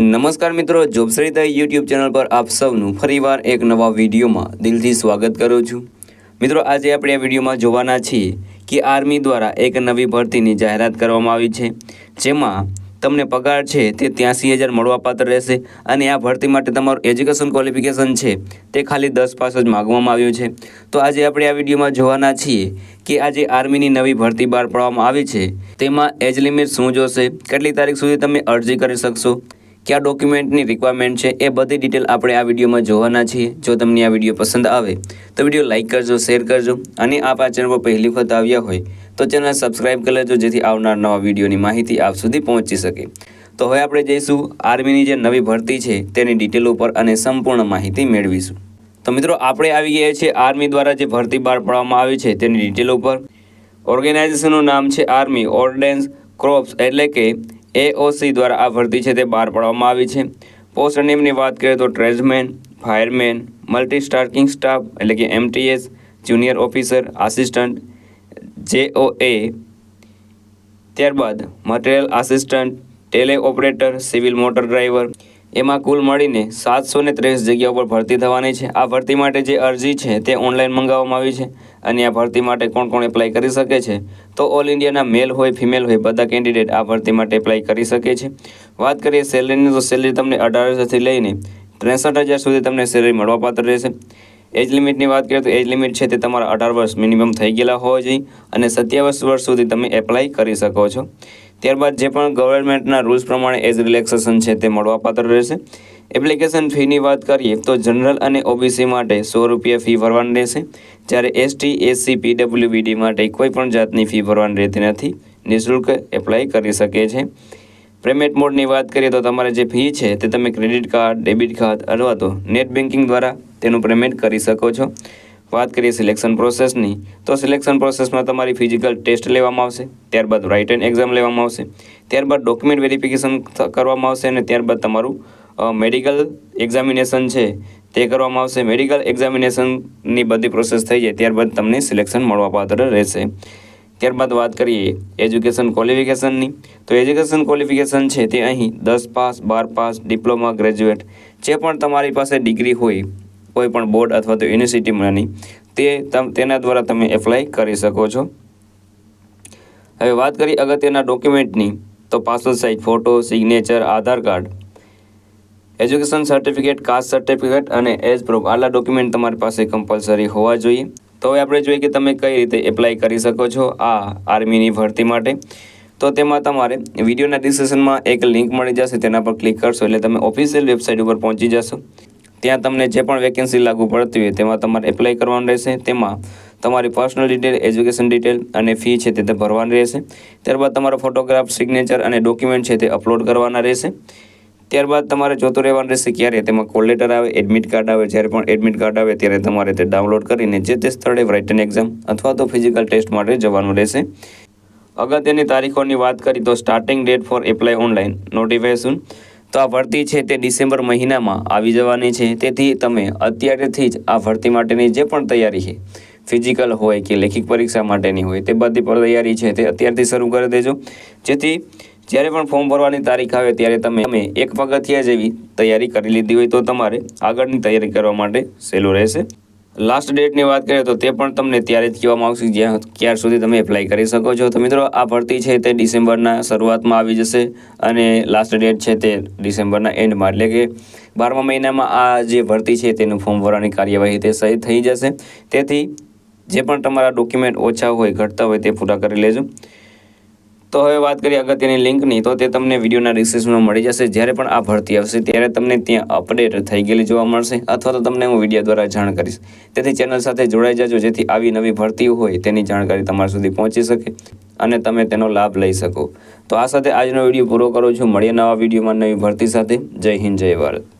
નમસ્કાર મિત્રો job Sarita YouTube channel પર આપ સૌનું ફરીવાર એક નવા વિડીયોમાં દિલથી સ્વાગત કરું છું. મિત્રો, આજે આપણે આ વિડીયોમાં જોવાના છીએ કે આર્મી દ્વારા એક નવી ભરતીની જાહેરાત કરવામાં આવી છે, જેમાં તમને પગાર છે તે ત્યાંસી હજાર મળવાપાત્ર રહેશે અને આ ભરતી માટે તમારું એજ્યુકેશન ક્વોલિફિકેશન છે તે ખાલી દસ પાસ જ માગવામાં આવ્યું છે. તો આજે આપણે આ વિડીયોમાં જોવાના છીએ કે આજે આર્મીની નવી ભરતી બહાર પાડવામાં આવી છે. તેમાં એજ લિમિટ શું જોશે, કેટલી તારીખ સુધી તમે અરજી કરી શકશો કયા ડોક્યુમેન્ટની રિક્વાયરમેન્ટ છે એ બધી ડિટેલ આપણે આ વિડીયોમાં જોવાના છીએ. જો તમને આ વીડિયો પસંદ આવે, તો વીડિયો લાઇક કરજો શેર કરજો અને આપ આ ચેનલ પર પહેલી વખત આવ્યા હોય, તો ચેનલ સબસ્ક્રાઇબ કરી લેજો જેથી આવનાર નવા વિડીયોની માહિતી આપ સુધી પહોંચી શકે. તો હવે આપણે જઈશું આર્મીની જે નવી ભરતી છે, તેની ડિટેલ ઉપર અને સંપૂર્ણ માહિતી મેળવીશું. તો મિત્રો, આપણે આવી ગયા છીએ આર્મી દ્વારા જે ભરતી બહાર પાડવામાં આવી છે, તેની ડિટેલ ઉપર. ઓર્ગેનાઇઝેશનનું નામ છે આર્મી ઓર્ડેન્સ ક્રોપ્સ એટલે કે એઓસી દ્વારા આ ભરતી છે તે બહાર પાડવામાં આવી છે. પોસ્ટ નેમની વાત કરીએ તો tradesman fireman multi tasking staff એટલે કે એમટીએસ જુનિયર ઓફિસર આસિસ્ટન્ટ જેઓએ ત્યારબાદ material assistant tele operator civil motor driver એમાં કુલ મળીને સાતસો ને ત્રેવીસ જગ્યા ઉપર ભરતી થવાની છે. આ ભરતી માટે જે અરજી છે તે ઓનલાઈન મંગાવવામાં આવી છે. અને આ ભરતી માટે કોણ કોણ એપ્લાય કરી શકે છે? તો ઓલ ઇન્ડિયાના મેલ હોય ફિમેલ હોય, બધા કેન્ડિડેટ આ ભરતી માટે એપ્લાય કરી શકે છે. વાત કરીએ સેલરીની તો સેલરી તમને અઢાર હજારથી લઈને ત્રેસઠ હજાર સુધી તમને સેલરી મળવાપાત્ર રહેશે. એજ લિમિટની વાત કરીએ તો એજ લિમિટ છે તે તમારા અઢાર વર્ષ મિનિમમ થઈ ગયેલા હોવા જોઈએ અને સત્યાવીસ વર્ષ સુધી તમે એપ્લાય કરી શકો છો. ત્યારબાદ જે પણ ગવર્મેન્ટના રૂલ્સ પ્રમાણે એજ રિલેક્સેશન છે તે મળવાપાત્ર રહેશે. એપ્લિકેશન ફીની વાત કરીએ તો જનરલ અને ઓબીસી માટે સો રૂપિયા ફી ભરવાની રહેશે. જ્યારે એસટી, એસસી, પીડબ્લ્યુબીડી માટે કોઈ પણ જાતની ફી ભરવાની રહેતી નથી. નિઃશુલ્ક એપ્લાય કરી શકે છે. પેમેન્ટ મોડની વાત કરીએ તો તમારે જે ફી છે તે તમે ક્રેડિટ કાર્ડ, ડેબિટ કાર્ડ અથવા તો નેટ બેન્કિંગ દ્વારા તેનું પેમેન્ટ કરી શકો છો. વાત કરીએ સિલેક્શન પ્રોસેસની, તો સિલેક્શન પ્રોસેસમાં તમારી ફિઝિકલ ટેસ્ટ લેવામાં આવશે, ત્યારબાદ રાઇટ એન્ડ એક્ઝામ લેવામાં આવશે, ત્યારબાદ ડોક્યુમેન્ટ વેરિફિકેશન કરવામાં આવશે અને ત્યારબાદ તમારું મેડિકલ એક્ઝામિનેશન છે, તે કરવામાં આવશે. મેડિકલ એક્ઝામિનેશનની બધી પ્રોસેસ થઈ જાય, ત્યારબાદ તમને સિલેક્શન મળવાપાત્ર રહેશે. ત્યારબાદ વાત કરીએ એજ્યુકેશન ક્વોલિફિકેશનની તો એજ્યુકેશન ક્વોલિફિકેશન છે, તે અહીં દસ પાસ, બાર પાસ ડિપ્લોમા ગ્રેજ્યુએટ જે પણ તમારી પાસે ડિગ્રી હોય, કોઈ પણ બોર્ડ અથવા તો યુનિવર્સિટીમાંની તે તેના દ્વારા તમે એપ્લાય કરી શકો છો. હવે વાત કરીએ અગત્યના ડોક્યુમેન્ટની તો passport size photo signature Aadhaar card education certificate caste certificate અને એજ પ્રૂફ આટલા ડોક્યુમેન્ટ તમારી પાસે કમ્પલસરી હોવા જોઈએ. તો હવે આપણે જોઈએ કે તમે કઈ રીતે એપ્લાય કરી શકો છો આ આર્મીની ભરતી માટે. તો તેમાં તમારે વિડીયોના ડિસ્ક્રિપ્શનમાં એક લિંક મળી જશે, તેના પર ક્લિક કરશો એટલે તમે ઓફિશિયલ વેબસાઇટ ઉપર પહોંચી જશો. ત્યાં તમને જે પણ વેકેન્સી લાગુ પડતી હોય તેમાં તમારે એપ્લાય કરવાનું રહેશે. તેમાં તમારી પર્સનલ ડિટેલ એજ્યુકેશન ડિટેલ અને ફી છે તે ભરવાની રહેશે. ત્યારબાદ તમારો ફોટોગ્રાફ સિગ્નેચર અને ડોક્યુમેન્ટ છે તે અપલોડ કરવાના રહેશે. ત્યારબાદ તમારે જોતું રહેવાનું રહેશે ક્યારે? તેમાં કોલ લેટર આવે એડમિટ કાર્ડ આવે, જ્યારે પણ એડમિટ કાર્ડ આવે ત્યારે તમારે તે ડાઉનલોડ કરીને જે તે સ્થળે રાઇટન એક્ઝામ અથવા તો ફિઝિકલ ટેસ્ટ માટે જવાનું રહેશે. અગત્યની તારીખોની વાત કરી તો starting date for apply online notification તો આ ભરતી છે તે ડિસેમ્બર મહિનામાં આવી જવાની છે. તેથી તમે અત્યારેથી જ આ ભરતી માટેની જે પણ તૈયારી છે ફિઝિકલ હોય કે લેખિત પરીક્ષા માટેની હોય તે બધી પણ તૈયારી છે તે અત્યારથી શરૂ કરી દેજો. જેથી જ્યારે પણ ફોર્મ ભરવાની તારીખ આવે ત્યારે તમે અમે એક પગથિયા જેવી તૈયારી કરી લીધી હોય તો તમારે આગળની તૈયારી કરવા માટે સહેલું રહેશે. લાસ્ટ ડેટની વાત કરીએ તો તે પણ તમને ત્યારે જ કહેવામાં આવશે જ્યાં ક્યાર સુધી તમે એપ્લાય કરી શકો છો. તો મિત્રો, આ ભરતી છે તે ડિસેમ્બરના શરૂઆતમાં આવી જશે અને લાસ્ટ ડેટ છે તે ડિસેમ્બરના એન્ડમાં એટલે કે બારમા મહિનામાં આ જે ભરતી છે તેનું ફોર્મ ભરવાની કાર્યવાહી તે સહી થઈ જશે. તેથી જે પણ તમારા ડોક્યુમેન્ટ ઓછા હોય, ઘટતા હોય તે પૂરા કરી લેજો. તો હવે વાત કરીએ અગત્યની લિંકની, તો તે તમને વિડીયોના ડિસ્ક્રિપ્શનમાં મળી જશે. જ્યારે પણ આ ભરતી આવશે, ત્યારે તમને ત્યાં અપડેટ થઈ ગયેલી જોવા મળશે, અથવા તો તમને હું વીડિયો દ્વારા જાણ કરીશ. તેથી ચેનલ સાથે જોડાઈ જજો, જેથી આવી નવી ભરતી હોય તેની જાણકારી તમારા સુધી પહોંચી શકે અને તમે તેનો લાભ લઈ શકો. તો આ સાથે આજનો વીડિયો પૂરો કરું છું. મળીએ નવા વિડીયોમાં નવી ભરતી સાથે. જય હિન્દ, જય ભારત.